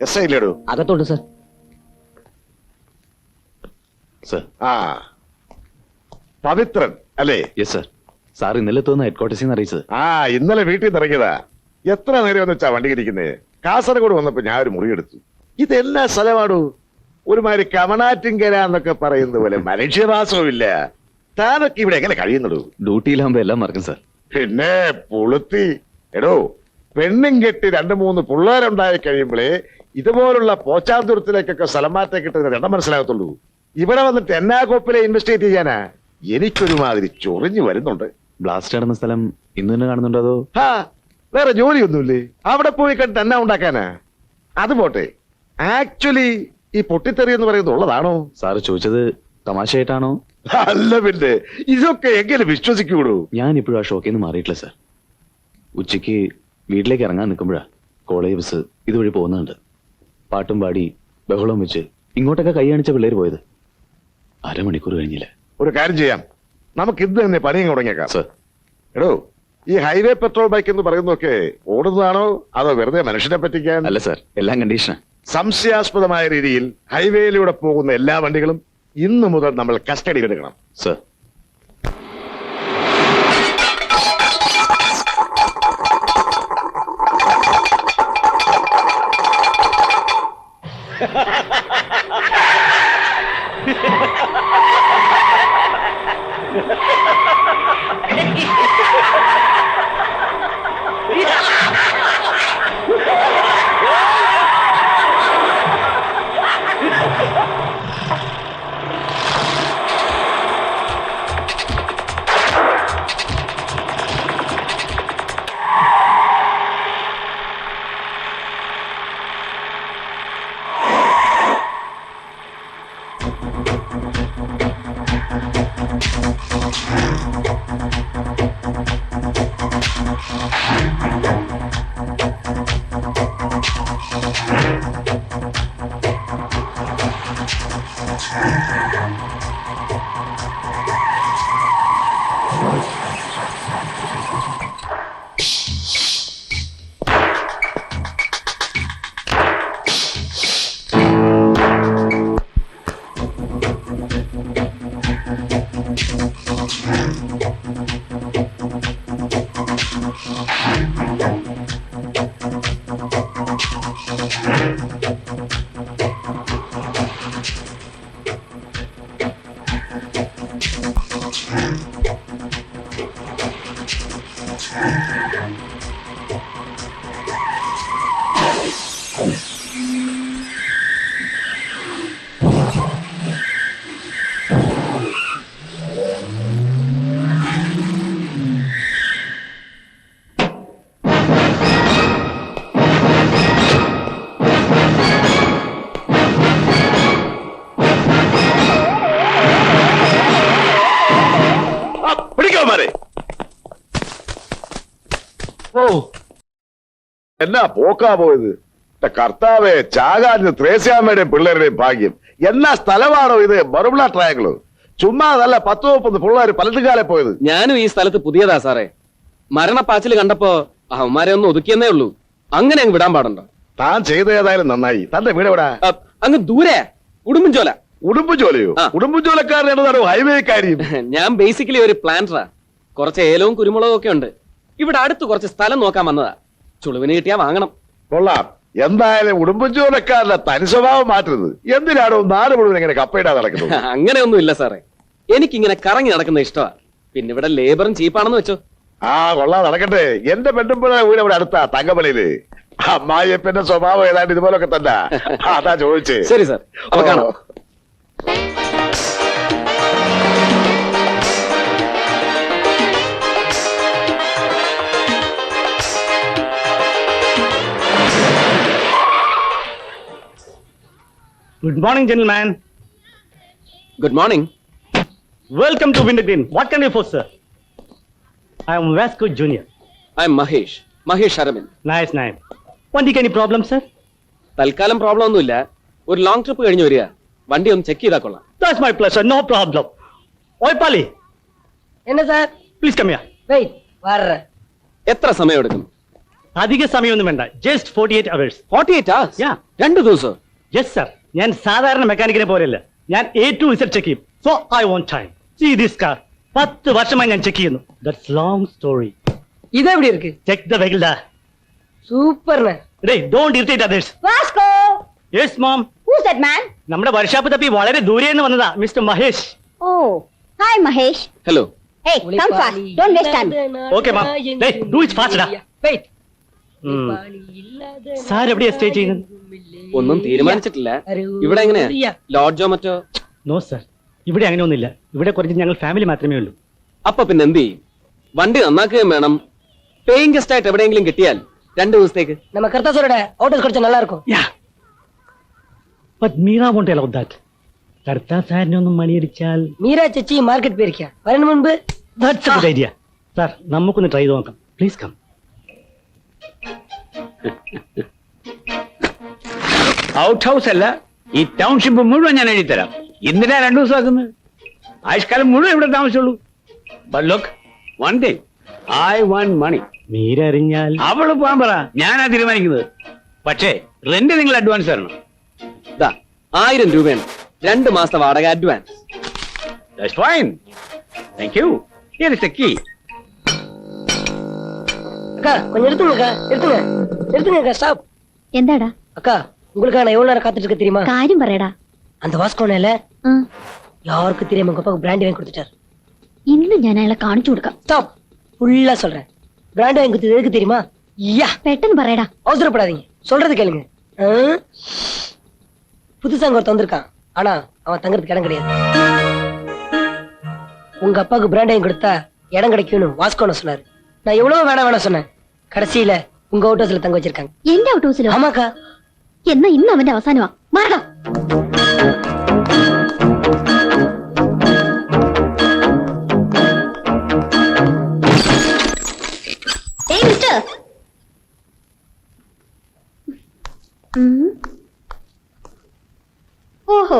S I ഇല്ലേടൂ? അകത്തോട്ട് sir. Sir. ആ. പവിത്രൻ അല്ലേ? Yes sir. സാർ ഇന്നലെ തോന്നുന്ന ഹെഡ്ക്വാർട്ടേഴ്സിൽ നിന്ന് അറിയിച്ചത്. ആ ഇന്നലെ വീട്ടിൽ നിന്ന് ഇറങ്ങിയതാ. എത്ര നേരം എന്ന് വെച്ചാ വണ്ടി ഇരിക്കുന്നത് കാസർഗോഡ് വന്നപ്പോ ഞാൻ ഒരു മുറിയെടുത്തു. ഇതെല്ലാ സ്ഥലമാണോ ഒരുമാതിരി കമണാറ്റിങ്കര എന്നൊക്കെ പറയുന്ന പോലെ മനുഷ്യവാസവുമില്ല. താനൊക്കെ ഇവിടെ എങ്ങനെ കഴിയുന്നുള്ളൂ ഡ്യൂട്ടിയിലാകുമ്പോ എല്ലാം മറക്കും സാർ. പിന്നെ പുളുത്തി. എടോ പെണ്ണും കെട്ടി രണ്ടു മൂന്ന് പിള്ളേരുണ്ടായി കഴിയുമ്പോഴേ ഇതുപോലുള്ള പോച്ചാന്തുരത്തിലേക്കൊക്കെ സ്ഥലം മാറ്റം കിട്ടുന്ന രണ്ടം മനസ്സിലാകത്തുള്ളൂ. ഇവിടെ വന്നിട്ട് എന്നാ കോപ്പിലെ ഇൻവെസ്റ്റിഗേറ്റ് ചെയ്യാനാ? എനിക്കൊരുമാതിരി ചൊറിഞ്ഞു വരുന്നുണ്ട്. ബ്ലാസ്റ്റ് നടന്ന സ്ഥലം ഇന്ന് തന്നെ കാണുന്നുണ്ടോ അതോ? ഹാ വേറെ ജോലിയൊന്നുമില്ലേ? അവിടെ പോയി കണ്ടിട്ട് എന്നാ ഉണ്ടാക്കാനാ? അത് പോട്ടെ. ആക്ച്വലി ഈ പൊട്ടിത്തെറി എന്ന് പറയുന്നത് ഉള്ളതാണോ? സാറ് ചോദിച്ചത് തമാശയായിട്ടാണോ? അല്ല പിന്നെ ഇതൊക്കെ എങ്ങനെ വിശ്വസിക്കൂടൂ? ഞാൻ ഇപ്പോഴും ആ ഷോക്കിൽ നിന്ന് മാറിയിട്ടില്ല സാർ ഉച്ചയ്ക്ക് വീട്ടിലേക്ക് ഇറങ്ങാൻ നിൽക്കുമ്പോഴാ കോളേജ് ബസ് ഇതുവഴി പോകുന്നുണ്ട്. പാട്ടും പാടി ബഹളം വെച്ച് ഇങ്ങോട്ടൊക്കെ കൈ കാണിച്ച പിള്ളേർ പോയത്. അരമണിക്കൂർ കഴിഞ്ഞില്ല? ഒരു കാര്യം ചെയ്യാം. നമുക്ക് ഇന്ന് തന്നെ പണിയും തുടങ്ങിയേക്കാം. സർ. എടോ ഈ ഹൈവേ പെട്രോൾ ബൈക്ക് എന്ന് പറയുന്നതൊക്കെ ഓടുന്നതാണോ? അതോ വെറുതെ മനുഷ്യനെ പറ്റിക്കാൻ? അല്ല സർ. എല്ലാം കണ്ടീഷനാ. സംശയാസ്പദമായ രീതിയിൽ ഹൈവേയിലൂടെ പോകുന്ന എല്ലാ വണ്ടികളും ഇന്നു മുതൽ നമ്മൾ കസ്റ്റഡിയിൽ എടുക്കണം സർ ആ, Thank you. എന്നാ പോക്കാ പോയത്? കർത്താവേ ചാകാഞ്ഞ് ത്രേസ്യാമ്മയുടെയും പിള്ളേരുടെയും ഭാഗ്യം. എന്നാ സ്ഥലമാണോ ഇത്? ബറുബിള ട്രയാങ്കിൾ ചുമ്മാ നല്ല പത്ത് മുപ്പത് പിള്ളേർ പലതുകാലെ പോയത്. ഞാനും ഈ സ്ഥലത്ത് പുതിയതാ സാറേ. മരണപ്പാച്ചിൽ കണ്ടപ്പോ അവന്മാരെ ഒന്ന് ഒതുക്കിയെന്നേ ഉള്ളൂ. അങ്ങനെ അങ്ങ് വിടാൻ പാടുണ്ടോ? താൻ ചെയ്ത ഏതായാലും നന്നായി. തന്റെ വീട് എവിടാ? അ, അങ്ങ് ദൂരെ ഉടുമ്പൻചോല. ഉടുമ്പു ജോലിയോ ആ. ഉടുമ്പു ജോലക്കാരനാണ് ഹൈവേ കാര്യം ഞാൻ ബേസിക്കലി ഒരു പ്ലാന്ററാ കുറച്ച് ഏലവും കുരുമുളകും ഒക്കെ ഉണ്ട്. ഇവിടെ അടുത്ത് കുറച്ച് സ്ഥലം നോക്കാൻ വന്നതാ. ചുളുവിന് കിട്ടിയാ വാങ്ങണം. കൊള്ളാം. എന്തായാലും ഉടുമ്പൻചോലക്കാരന്റെ തനി സ്വഭാവം മാറ്റരുത്. എന്തിനാണോ നാല് മുഴുവൻ ഇങ്ങനെ കപ്പയിടാ നടക്കുന്നത്? അങ്ങനെയൊന്നും ഇല്ല സാറേ. എനിക്കിങ്ങനെ കറങ്ങി നടക്കുന്ന ഇഷ്ടമാണ് പിന്നെ ഇവിടെ ലേബറും ചീപ്പാണെന്ന് വെച്ചോ. ആ കൊള്ളാ. നടക്കട്ടെ. എന്റെ പെണ്ണുമ്പഴ വീട് അവിടെ അടുത്താ തങ്കമലയിൽ അമ്മായിയപ്പന്റെ സ്വഭാവം ഏതാണ്ട് ഇതുപോലൊക്കെ തന്നെ. അതാ ചോദിച്ചേ. ശരി സാർ. അപ്പൊ കാണാം. Good morning, gentlemen. Good morning Welcome to Winter Green. What can I for, sir? I am Vasco Jr. I am Mahesh Mahesh Aravind Nice name. Vandi, any problem, sir? തൽക്കാലം പ്രോബ്ലം ഒന്നുമില്ല ഒരു long trip കഴിഞ്ഞ് വരിക വണ്ടി ഒന്ന് check ചെയ്താ കൊള്ളാം That's my pleasure. No problem. Oi, Pali, என்ன sir please come here. Wait வர்றேன் എത്ര സമയം എടുക്കും അധിക സമയമൊന്നും വേണ്ട just forty eight hours forty eight hours Yeah. രണ്ടു ദിവസം യെസ് സർ ഞാൻ സാധാരണ മെക്കാനിക്കിനെ പോലെയല്ല ഞാൻ എ ടു ഇസഡ് ചെക്ക് ചെയ്യും so I won't time see this car പത്ത് വർഷമായി ഞാൻ ചെക്ക് ചെയ്യുന്നു ദറ്റ്സ് ലോങ് സ്റ്റോറി இது எப்படி இருக்கு ചെക്ക് ദ വെഹിക്കിൾ ദാ சூப்பர்ண்ணே day don't irritate others Vasco yes mom who's that man നമ്മുടെ വർഷാപ്പ് തപ്പി വളരെ ദൂരെ നിന്ന് വന്നതാ mister Mahesh oh hi Mahesh hello hey come fast don't waste time Okay, ma'am. Hey, do it fast, da. Wait. Sir എവിടെയാ stay ചെയ്യുന്നത് ഒന്നും തീരുമാനിച്ചിട്ടില്ല ഇവിടെ എങ്ങനെയാ ലോഡ്ജോ മറ്റോ നോ സർ ഇവിടെ അങ്ങനെ ഒന്നുമില്ല ഇവിടെ കുറച്ച് ഞങ്ങൾ ഫാമിലി മാത്രമേ ഉള്ളൂ അപ്പൊ പിന്നെ എന്ത് ചെയ്യും വണ്ടി നന്നാക്കുകയും വേണം പേയിങ് ഗസ്റ്റ് ആയിട്ട് എവിടെയെങ്കിലും കിട്ടിയാൽ രണ്ടു ദിവസത്തേക്ക് நம்ம கர்த்தாசரோட ஹோட்டல் கிடைச்சா நல்லா இருக்கும் yeah but Meera won't allow that Kartha സാറിനെ ഒന്നും മണിയടിച്ചാൽ மீரா சச்சி மார்க்கெட் போயிருக்கியா வரணும் முன்பு that's a good idea sir നമുക്കൊന്ന് ട്രൈ ചെയ്ത് നോക്കാം പ്ലീസ് കം ഔട്ട് ഹൗസ് അല്ല ഈ ടൗൺഷിപ്പ് മുഴുവൻ ഞാൻ എഴുതിത്തരാം. എന്തിനാ രണ്ടു ദിവസം ആക്കുന്നത്? ആയുഷ്കാലം മുഴുവൻ ഇവിടെ താമസിച്ചുള്ളൂ. But look one thing I want money നീരറിഞ്ഞാൽ അവൾ പോകാൻ പറ ഞാനാ തീരുമാനിക്കുന്നത്. പക്ഷേ റെന്റ് നിങ്ങൾ അഡ്വാൻസ് തരണം. ദാ ആയിരം രൂപയാണ്. രണ്ട് മാസത്തെ വാടക advance that's fine thank you is a key കുഞ്ഞെടുത്തു എടുത്തു எடுத்துங்கக்கா எடுத்துங்க எடுத்துங்க அக்கா ஸ்டாப் എന്താടാ அக்கா உங்களுக்காக நான் எவ்வளவு நேரம் காத்துட்டு இருக்க தெரியுமா കാര്യം പറയടാ அந்த வாஸ்கோனேல ആ, யாருக்கும் தெரியாம உங்க அப்பாவுக்கு பிராண்டி வாங்கி கொடுத்துட்டாரு ഇന്ന് ഞാൻ അയാളെ കാണിച്ചു കൊടുക്കാം ஸ்டாப் ஃபுல்லா சொல்றேன் பிராண்டி வாங்கி கொடுத்தது எதுக்கு தெரியுமா யா പെട്ടെന്ന് പറയടാ அவசரப்படாதீங்க சொல்றது கேளுங்க ஆ? புதுசா அங்க ஒருத்தன் வந்திருக்கான் ஆனா அவன் தங்கறதுக்கு இடம் கிடையாது உங்க அப்பாவுக்கு பிராண்ட் வாங்கி கொடுத்தா இடம் கிடைக்கும்னு வாஸ்கோன சொன்னாரு நான் எவ்வளவு வேணாம் வேணாம் சொன்னேன் கடைசியில உங்க அவுட் ஹவுஸ்ல தங்க வச்சிருக்காங்க എന്റെ ഔട്ട് ഹൗസിലോ ஆமாக்கா എന്നാ ഇന്ന് അവന്റെ അവസാനമാ മാറടാ ഏയ് മിസ്റ്റർ ഉം. ഓഹോ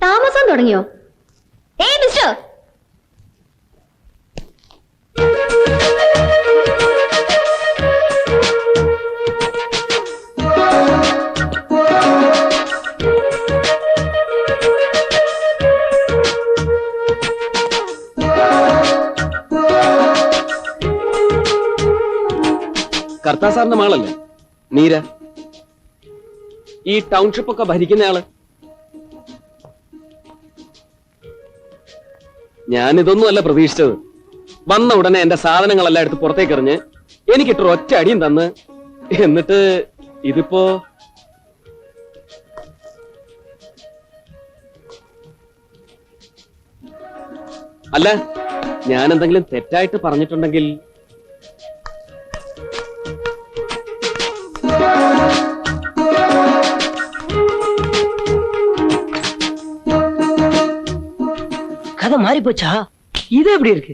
താമസം തുടങ്ങിയോ സാറിന്റെ മാളല്ലേ? മീര ഈ ടൗൺഷിപ്പ് ഒക്കെ ഭരിക്കുന്നയാൾ ഞാൻ ഇതൊന്നുമല്ല പ്രതീക്ഷിച്ചത്. വന്ന ഉടനെ എന്റെ സാധനങ്ങളെല്ലാം എടുത്ത് പുറത്തേക്ക് എറിഞ്ഞ് എനിക്കിട്ടൊരു ഒറ്റ അടിയും തന്ന്. എന്നിട്ട് ഇതിപ്പോ അല്ല ഞാൻ എന്തെങ്കിലും തെറ്റായിട്ട് പറഞ്ഞിട്ടുണ്ടെങ്കിൽ மாறி போச்சா? இது எப்படி இருக்கு?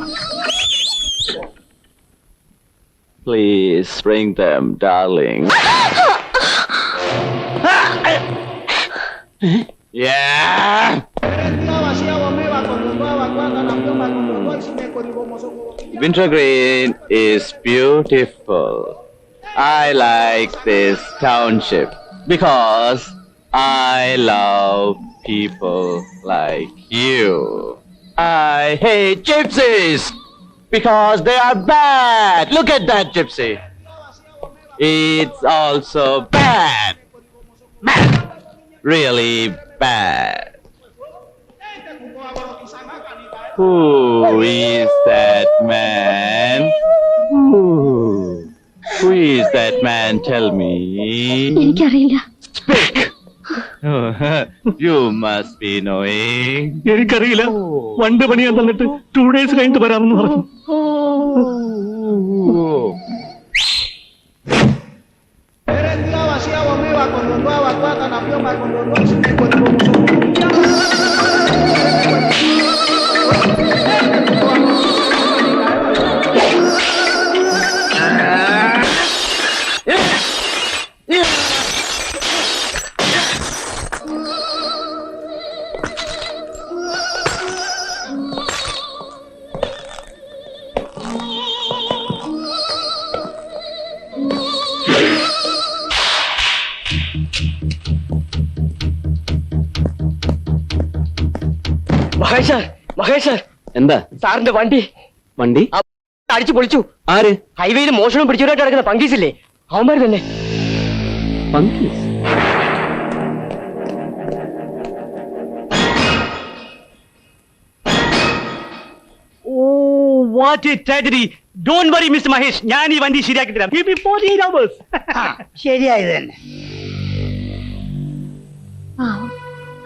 Please bring them, darling. yeah! Wintergreen is beautiful. I like this township because I love people like you. I hate gypsies! Because they are bad. Look at that gypsy. It's also bad. Bad. Really bad. Who is that man? Who is that man? Tell me. Speak! You must be knowing. എനിക്കറിയില്ല വണ്ട് പണിയാൻ തന്നിട്ട് two days കഴിഞ്ഞിട്ട് വരാമെന്ന് പറഞ്ഞു Merendia vacía bomba con dondoa vacuata na pioma con dondoa y sin cuerpo Mahesh എന്താ? സാറിന്റെ വണ്ടി. വണ്ടി? അടിച്ചു പൊളിച്ചു. ആര്? ഹൈവേയിൽ മോഷണം പിടിച്ചവരായിട്ട് നടക്കുന്ന പങ്കീസില്ലേ? അവന്മാര് തന്നെ. പങ്കീസ്? ഓ what a tragedy don't worry miss Mahesh. ഞാൻ ഈ വണ്ടി ശരിയാക്കി തരാം. Give me 48 hours. ശരിയായത് തന്നെ.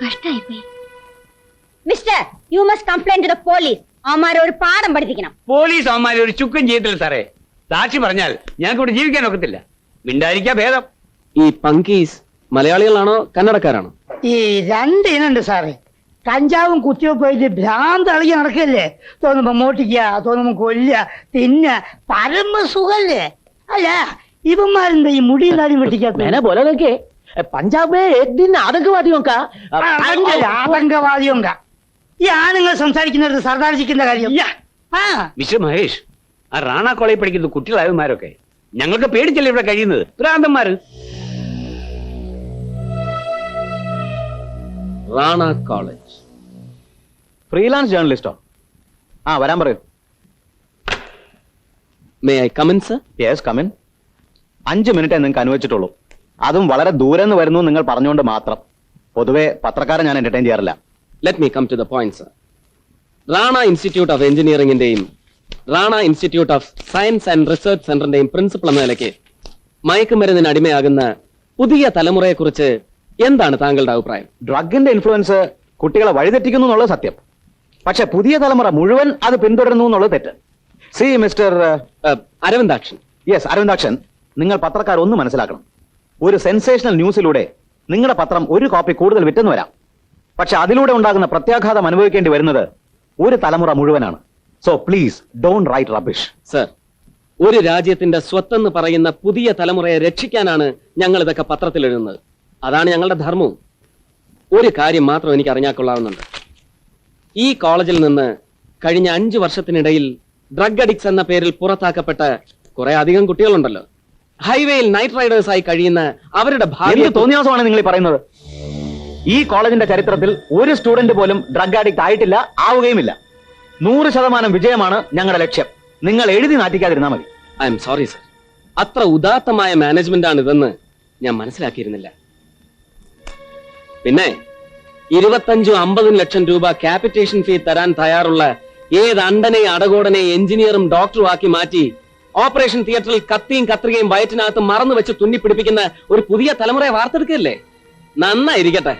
കഷ്ടായിപ്പോയി. You must complain to the police അവന്മാരെ ഒരു പാഠം പഠിപ്പിക്കണം. പോലീസ് അവന്മാരെ ഒരു ചുക്കും ചെയ്യത്തില്ല സാറേ. സാക്ഷി പറഞ്ഞാൽ ഞങ്ങൾക്ക് ഇവിടെ ജീവിക്കാൻ ഒക്കത്തില്ല. മിണ്ടായിരിക്കാ ഭേദം. ഈ പങ്കീസ് മലയാളികളാണോ കന്നടക്കാരാണോ ഈ രണ്ട് ഇനുണ്ട് സാറേ. കഞ്ചാവും കുത്തിവെപ്പോയിട്ട് ഭ്രാന്ത് ഇളകി നടക്കല്ലേ? തോന്നുമ്പോ മോട്ടിക്ക തോന്നുമ്പോ കൊല്ല തിന്ന പരമസുഖല്ലേ അല്ല ഇവന്മാരെന്താ ഈ മുടി നാടി വെട്ടിക്കാത്ത? പോലെ പഞ്ചാബ് ആതങ്കവാദിയൊക്കെ ആതങ്കവാദിയൊക്കെ ഈ ആണുങ്ങൾ സംസാരിക്കുന്നത് സർദാർജിക്കുന്ന കാര്യം. ആ. മിസ്റ്റർ മഹേഷ് ആ റാണ കോളേജ് പഠിക്കുന്ന കുട്ടികളായവന്മാരൊക്കെ ഞങ്ങൾക്ക് പേടിച്ചല്ലേ ഇവിടെ കഴിയുന്നത്? ഭ്രാന്തന്മാര് റാണ കോളേജ്. ഫ്രീലാൻസ് ജേർണലിസ്റ്റോ? ആ വരാൻ പറയൂ. May I come in sir yes come in അഞ്ച് മിനിറ്റ് നിങ്ങൾക്ക് അനുവദിച്ചിട്ടുള്ളൂ. അതും വളരെ ദൂരെ നിന്ന് വരുന്നു നിങ്ങൾ പറഞ്ഞുകൊണ്ട് മാത്രം. പൊതുവെ പത്രക്കാരെ ഞാൻ എന്റർടൈൻ ചെയ്യാറില്ല. Let me come to the point sir Rana institute of എഞ്ചിനീയറിംഗിന്റെയും Rana institute of science and research സെന്ററിന്റെയും principal എന്ന നിലയ്ക്ക് മയക്കുമരുന്നിന് അടിമയാകുന്ന പുതിയ തലമുറയെക്കുറിച്ച് എന്താണ് താങ്കളുടെ അഭിപ്രായം? ഡ്രഗിന്റെ ഇൻഫ്ലുവൻസ് കുട്ടികളെ വഴിതെറ്റിക്കുന്നു എന്നുള്ളത് സത്യം. പക്ഷെ പുതിയ തലമുറ മുഴുവൻ അത് പിന്തുടരുന്നു എന്നുള്ളത് തെറ്റ്. See mister Aravindakshan. Yes Aravindakshan. നിങ്ങൾ പത്രക്കാർ ഒന്ന് മനസ്സിലാക്കണം. ഒരു സെൻസേഷണൽ ന്യൂസിലൂടെ നിങ്ങളുടെ പത്രം ഒരു കോപ്പി കൂടുതൽ വിറ്റെന്ന് വരാം. പക്ഷെ അതിലൂടെ ഉണ്ടാകുന്ന പ്രത്യാഘാതം അനുഭവിക്കേണ്ടി വരുന്നത് ഒരു തലമുറ മുഴുവനാണ്. So please don't write rubbish sir ഒരു രാജ്യത്തിന്റെ സ്വത്തെന്ന് പറയുന്ന പുതിയ തലമുറയെ രക്ഷിക്കാനാണ് ഞങ്ങൾ ഇതൊക്കെ പത്രത്തിൽ എഴുതുന്നത് അതാണ് ഞങ്ങളുടെ ധർമ്മവും ഒരു കാര്യം മാത്രം എനിക്ക് അറിഞ്ഞാൽ കൊള്ളാവുന്നുണ്ട് ഈ കോളേജിൽ നിന്ന് കഴിഞ്ഞ അഞ്ച് വർഷത്തിനിടയിൽ ഡ്രഗ് അഡിക്സ് എന്ന പേരിൽ പുറത്താക്കപ്പെട്ട കുറെ അധികം കുട്ടികളുണ്ടല്ലോ. ഹൈവേയിൽ നൈറ്റ് റൈഡേഴ്സ് ആയി കഴിയുന്ന അവരുടെ ഭാവി എന്ത് തോന്നിയാസമാണ് നിങ്ങൾ പറയുന്നത്? ഈ കോളേജിന്റെ ചരിത്രത്തിൽ ഒരു സ്റ്റുഡന്റ് പോലും ഡ്രഗ് അഡിക്റ്റ് ആയിട്ടില്ല ആവുകയുമില്ല. നൂറ് ശതമാനം വിജയമാണ് ഞങ്ങളുടെ ലക്ഷ്യം. നിങ്ങൾ എഴുതി നാട്ടിക്കാതിരുന്നാൽ മതി. ഐ എം സോറി സർ അത്ര ഉദാത്തമായ മാനേജ്മെന്റ് ആണ് ഇതെന്ന് ഞാൻ മനസ്സിലാക്കിയിരുന്നില്ല. പിന്നെ ഇരുപത്തഞ്ചും അമ്പതും ലക്ഷം രൂപ ക്യാപിറ്റേഷൻ ഫീ തരാൻ തയ്യാറുള്ള ഏത് അണ്ടനെ അടകോടനെ എഞ്ചിനീയറും ഡോക്ടറും ആക്കി മാറ്റി ഓപ്പറേഷൻ തിയേറ്ററിൽ കത്തിയും കത്രികയും വയറ്റിനകത്ത് മറന്നു വെച്ച് തുന്നിപ്പിടിപ്പിക്കുന്ന ഒരു പുതിയ തലമുറയെ വാർത്തെടുക്കല്ലേ നന്നായിരിക്കട്ടെ.